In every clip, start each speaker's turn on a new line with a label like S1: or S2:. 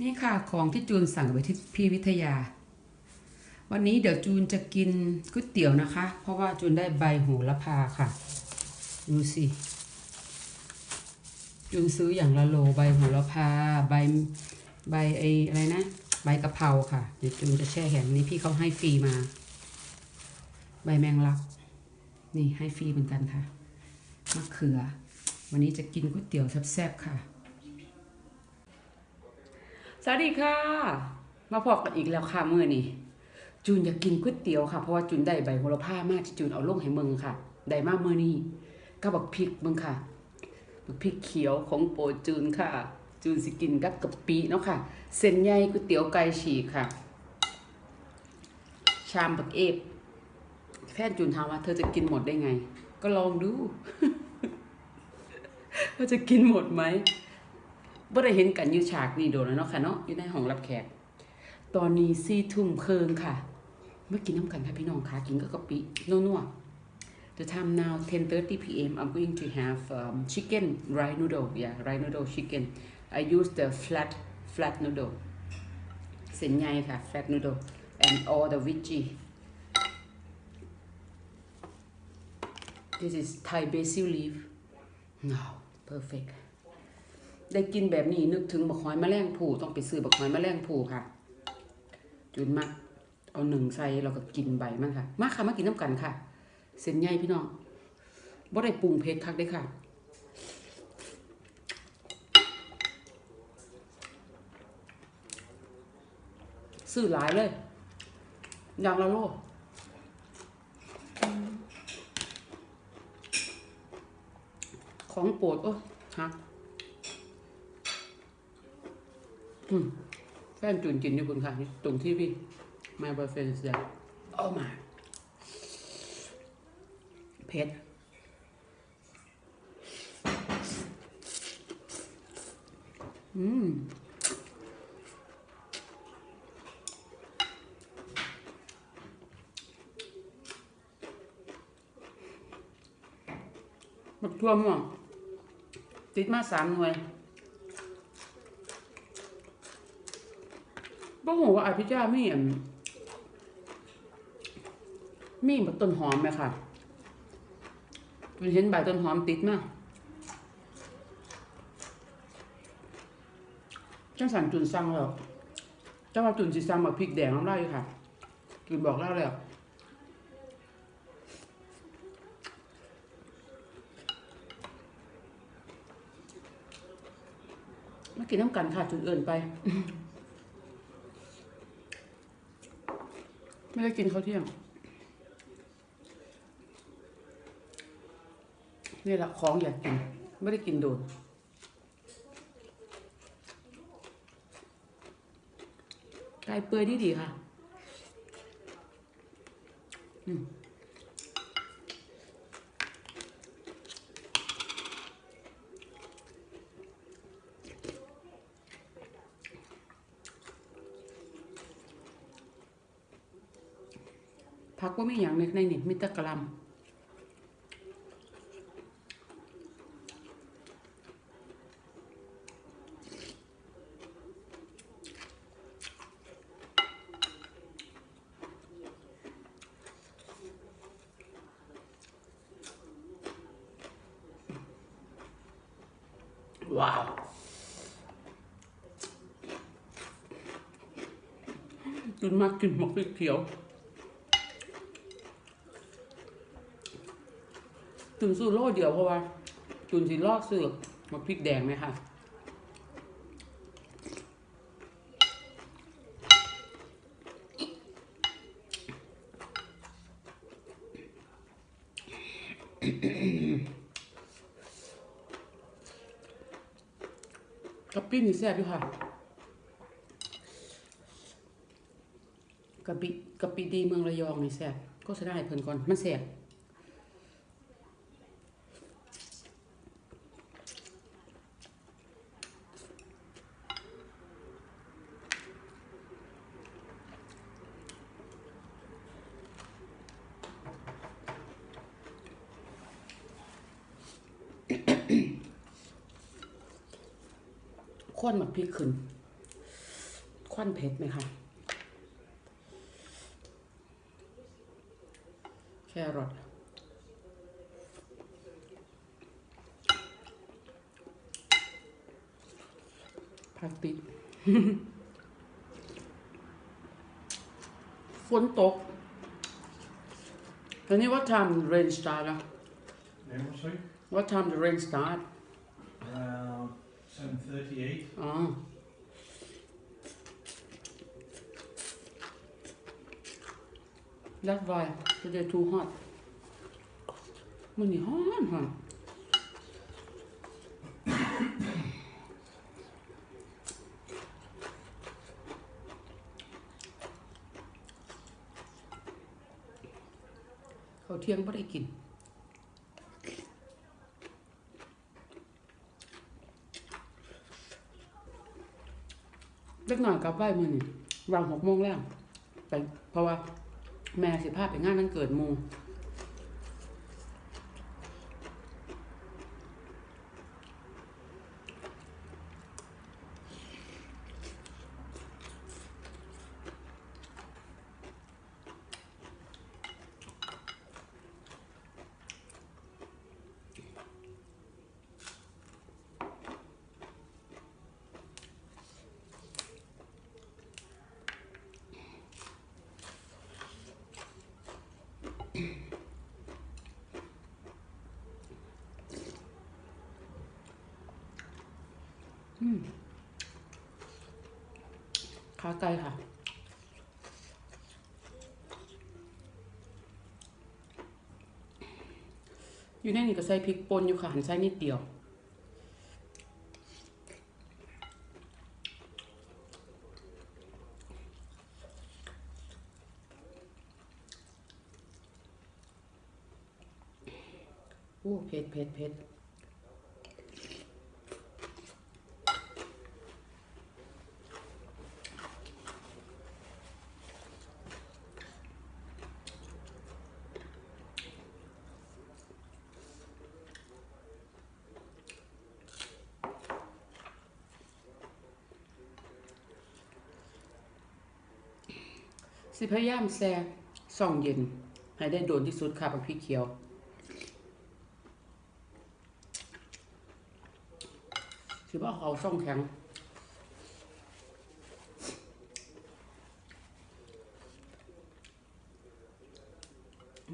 S1: นี่ค่ะของที่จูนสั่งไปที่พี่วิทยา วันนี้เดี๋ยวจูนจะกินก๋วยเตี๋ยวนะคะ เพราะว่าจูนได้ใบโหระพาค่ะ ดูสิจูนซื้ออย่างละโลใบโหระพาใบใบไออะไรนะใบกะเพราค่ะ เดี๋ยวจูนจะแช่แข็งนี้พี่เขาให้ฟรีมา ใบแมงลัก นี่ให้ฟรีเหมือนกันค่ะมะเขือ วันนี้จะกินก๋วยเตี๋ยวแซ่บๆค่ะ สวัสดีค่ะ มาพบกันอีกแล้วค่ะเมื้อนี้จูนอยากกินก๋วยเตี๋ยวค่ะเพราะว่าจูนได้ใบโหระพามากที่จูนเอาลงให้เมืองค่ะได้มากมื้อนี้ก็บักพริกเมืองค่ะบักพริกเขียวของโปรจูนค่ะ จูนสิกินกับกะปิเนาะค่ะ เส้นใหญ่ก๋วยเตี๋ยวไก่ฉีกค่ะ ชามบักเอฟแฟนจูนถามว่าเธอจะกินหมดได้ไง ก็ลองดูว่าจะกินหมดไหม บ่ได้เห็นกันอยู่ฉากนี่โดนแล้วเนาะค่ะเนาะอยู่ในห้องรับแขก ตอนนี้สี่ทุ่มเคิงค่ะ เมากินน้ำกันค่ะพี่น้องค่ะกินกับกะปินัวๆ The time now 10:30 p.m. I'm going to have um, chicken rice noodle yeah rice noodle chicken I use the flat flat noodle เส้นใหญ่ค่ะ flat noodle and all the veggie this is Thai basil leaf no perfect ได้กินแบบนี้นึกถึงบักหอยแมลงภู่ต้องไปซื้อบักหอยแมลงภู่ค่ะ จุนมักเอาหนึ่งใส่เราก็กินใบมันค่ะ มาค่ะมากินน้ำกันค่ะ เส้นใหญ่พี่น้องบ่ได้ปรุงเผ็ดคักเด้ค่ะซื้อหลายเลยอย่างละโลของโปรดโอ้ฮัก แฟนจุนกินอยู่คุณค่ะตรงที่พี่ my boyfriend is there oh my เผ็ดอืมบักทั่วม่วงติดมาสามหน่วย บ่ฮู้ว่าอภิจ้ามีอันมีแบบต้นหอมไหมค่ะคุณเห็นใบต้นหอมติดมากจังสันจุนสั่งแล้วเจ้าว่าจุนสิสั่งบักพริกแดงน้ำลายอยู่ค่ะ จุนบอกเล่าแล้วมากินน้ำกันค่ะจุนเอินไป ไม่ได้กินข้าวเที่ยง นี่แหละของอยากกิน ไม่ได้กินโดนไก่เปื่อยดีดีค่ะ อืม ว่ามีอย่างในในนี่มีแตะกะหลำว้าวจุนมากกินหมกพริกเขียว จุนซื้อโลเดียวเพราะว่า จุนสิลอกซื้อมกพริกแดงไหมคะกะปินี่แซ่บอยู่ค่ะกะปิกะปิดีเมืองระยองนี่แซ่บก็จะได้เพิ่นก่อน มันแซ่บ หมักพริกขึ้น ควันเผ็ดไหมคะ แครอทผักติดฝนตกตอนนี้ what time rain start อะ
S2: Name was sorry?
S1: what time the rain start
S2: Around 7.38.
S1: อ๋อ That's why today too hot มันนี่ฮ้อนฮะเขาวเที่ยงไม่ได้กิน เล็กหน่อยกลับบ้านมือนี่วางหกโมงแล้วไปเพราะว่าแม่สิพาไปงานวันเกิดมู ขาไก่ค่ะ อยู่ในนี่ก็ใส่พริกป่นอยู่ค่ะหันใส่นิดเดียวโอ้เผ็ดเผ็ดเผ็ด พยายามแซ่ส่องเย็น ให้ได้โดนที่สุดค่ะกับพริกเขียวสิว่าเขาส่องแข็ง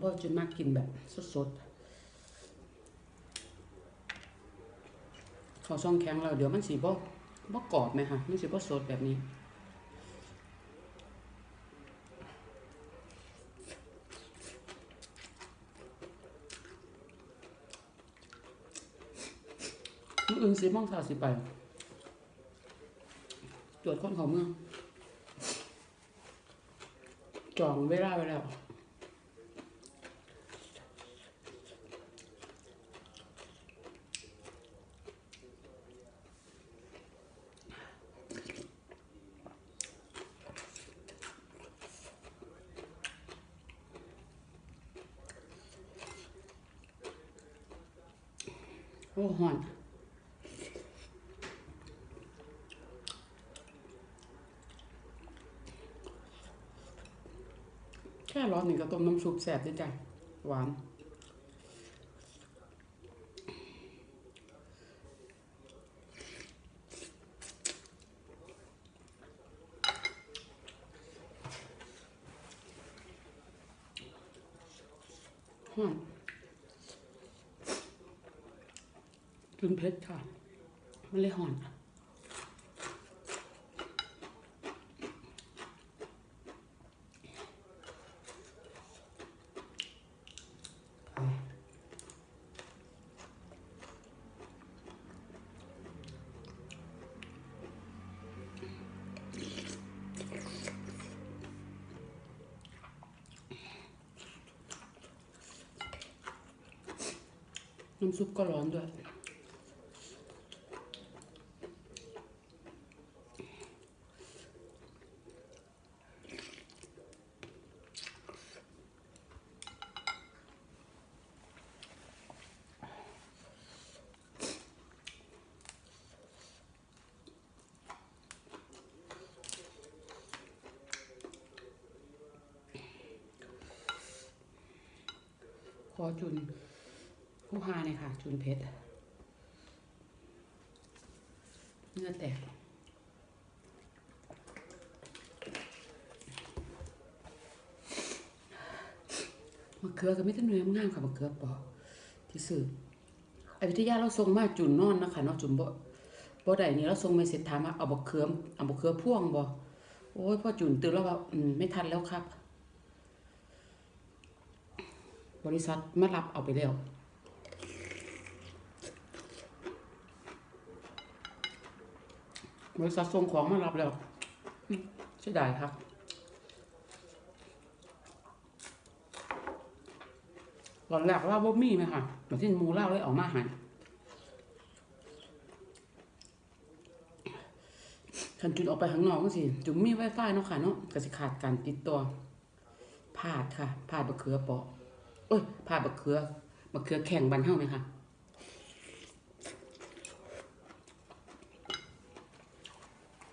S1: บ่จะมากกินแบบสดๆเขาส่องแข็งแล้วเดี๋ยวมันสีบ่บ่กรอบไหมคะมันสีบ่สดแบบนี้ สิโมองเช้าสิไป ตรวจคนเขาเมือง จองเวลาไว้แล้วโอ้หอน แค่ร้อน หนึ่งก็ต้มน้ำซุปแสบด้วยจ้ะหวานหอนกินเผ็ดค่ะ มันเลยห่อนน้ำซุปก็ร้อน zucca l'onda fortune. ผู้หาเนี่ยค่ะ จุนเพชรเนื้อแตกมะเขือก็ไม่ต้องเนื้องามค่ะมะเขือปอที่สื่อไอวิทยาเราส่งมาจุนนอนนะคะเนาะจุนบ่บ่ได้นี่เราส่งไมาเสร็จถามว่าเอาบะเขือเอาบะเขือพ่วงบ่โอ้ยพ่อจุนตื่นแล้วว่าอืมไม่ทันแล้วครับ บริษัทมารับเอาไปแล้ว บริษัทส่งของมารับแล้วอืมเสียดายครับ ตอนแรกว่าบ่มีไหมค่ะเหมือนที่มูเล่าเลยออกมาหายคันจุดออกไปข้างนอกก็สิจุดมีไวไฟเนาะค่ะเนาะก็สิขาดการติดต่อพลาดค่ะพลาดบะเขือเปาะเอ้ยพลาดบะเขือบะเขือแข่งบันเฮาไหมค่ะ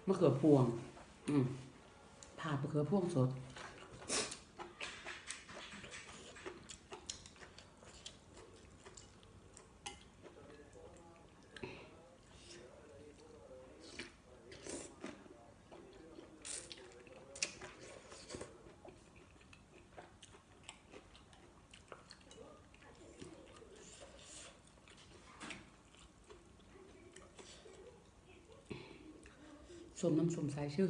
S1: มะเขือพวง อืมผ่ามะเขือพวงสด สมน้ำสมสายชื่อ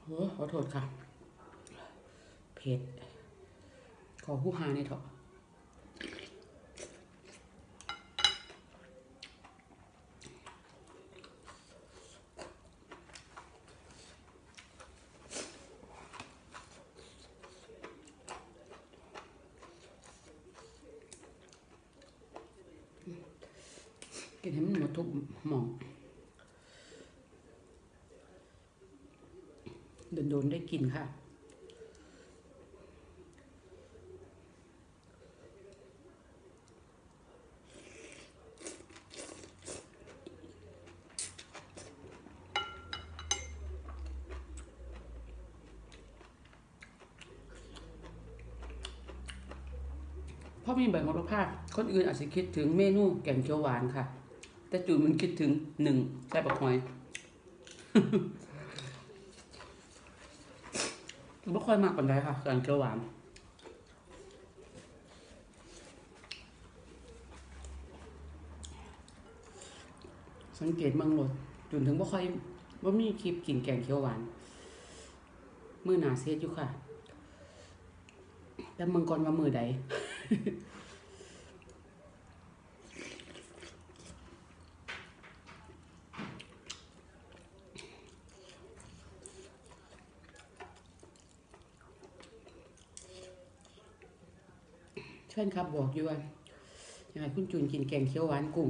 S1: โอ้ขอโทษค่ะ เผ็ด ขอผู้หาในอยเถอะ กินให้มันหมดทุกหม่องโดนๆได้กินค่ะพราะมีใบโหระพาคนอื่นอาจจะคิดถึงเมนูแกงเขียวหวานค่ะ แต่จูนมันคิดถึงหนึ่งใส่บักหอยไม่ค่อยมากกว่าใดค่ะแกงเขียวหวานสังเกตบางรถจนถึงว่ค่อยว่ามีคลิปกินแกงเขียวหวานมือหนาเซตอยู่ค่ะ แต่เมืองก่อนว่ามือใด นครับบอกอยู่ว่ายากให้คุณจูนกินแกงเขียวหวานกุ้ง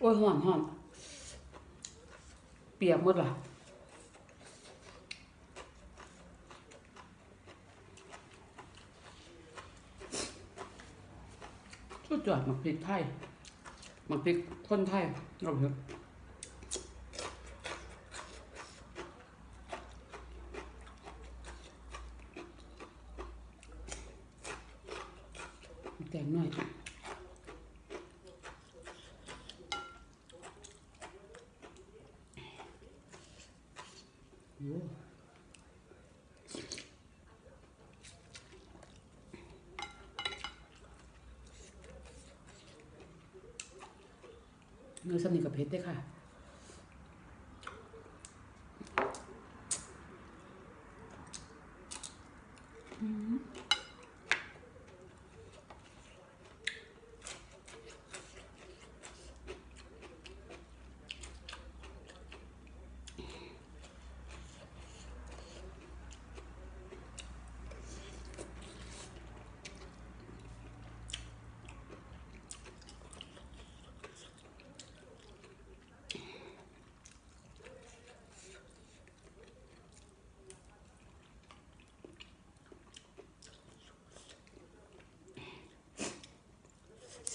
S1: โอ้ยหอนห่อนเปียกหมดละชุดจอดมักพริกไทย มันพริกคนไทยเราเถอะแต่งหน่อย โอ้เนื้อ สนิทกับเพชรได้ค่ะ อ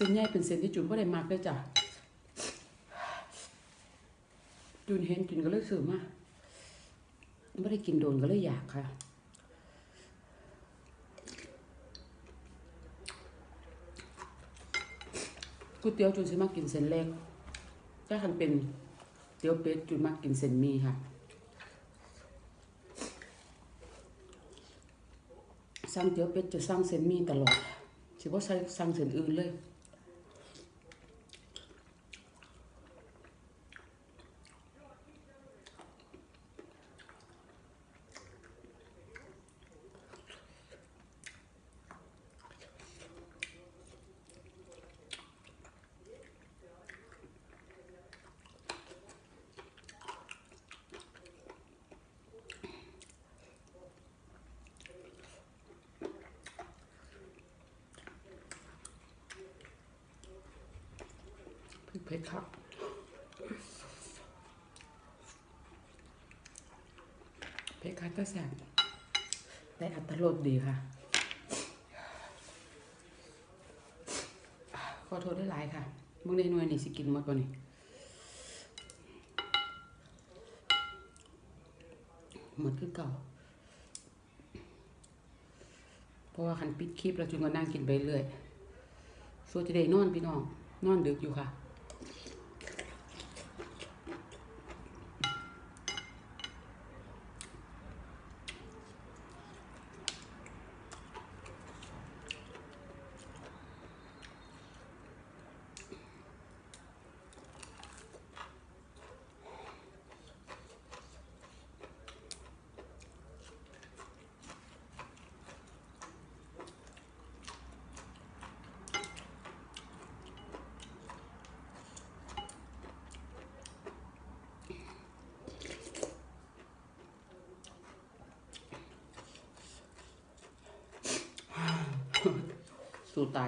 S1: ส้นใหญ่เป็นเส้นที่จุนบ่ได้มากเลยจ้ะจุนเห็นจุนก็เลยซื้อมาไม่ได้กินโดนก็เลยอยากค่ะก๋วยเตี๋ยวจุนสิมากินเส้นเล็กถ้าคันเป็นเตี๋ยวเป็ดจุนมากินเส้นมีค่ะสั่งเตี๋ยวเป็ดจะสั่งเส้นมีตลอดสิบ่ใส่สั่งเส้นอื่นเลย พริกเผ็ดครับเผ็ดคัดก็แซ่บได้อัตรสดีค่ะ ขอโทษได้หลายค่ะมึงได้หน่วยนี่สิกินหมดป่ะนี่หมดคือเก่า เพราะว่าคันปิดคลิปแล้วจุนก็นั่งกินไปเรื่อยส่วนจะได้นอนพี่น้อง นอนดึกอยู่ค่ะ สู้ต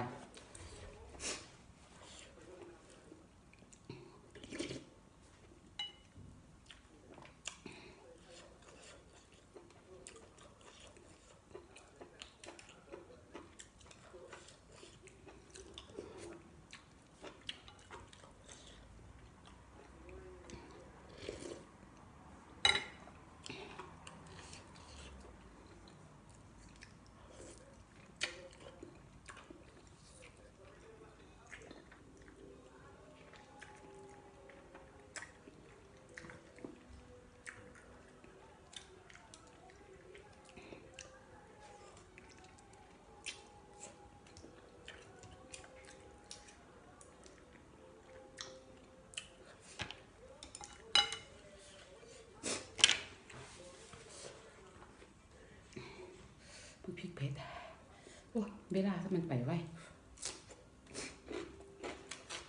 S1: เผ็ดโอ้เวลาถ้ามันไปไว้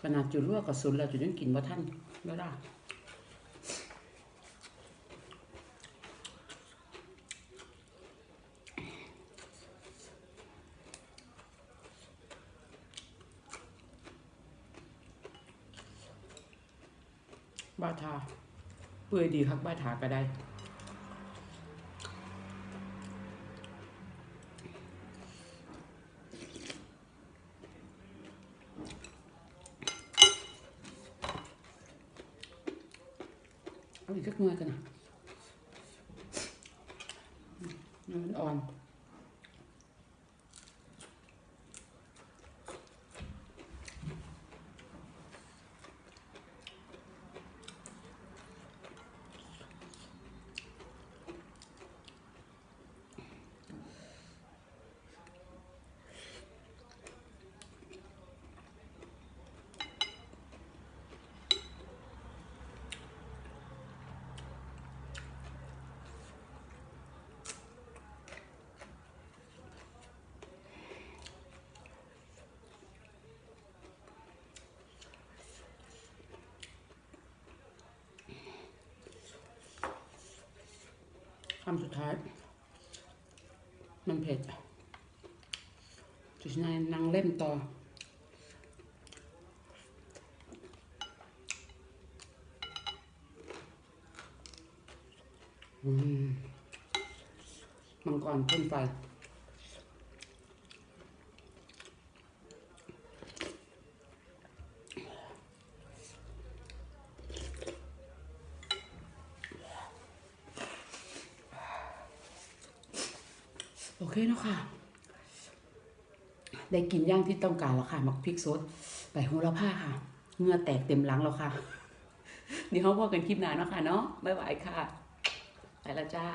S1: ขนาดจุดลวกับสุนแล้วจุดยังกินบ่ทันเวลาบ้าทาเปื่อยดีครับบ้าทาก็ได้ เอาอีกสักหน่วยกันนะอืมมันอ่อน คำ สุดท้าย มันเผ็ดจุดนายนางเล่มต่อมมังกรพ่นไฟ โอเค่ะ ได้กินย่างที่ต้องการแล้วค่ะหมักพริกซดใบโหระพาค่ะเงื่อแตกเต็มหลังแล้วค่ะเดี๋ยวเขาพอกันคลิปหน้าเนาะค่ะเนาะบ๊ายบายค่ะไปและจ้า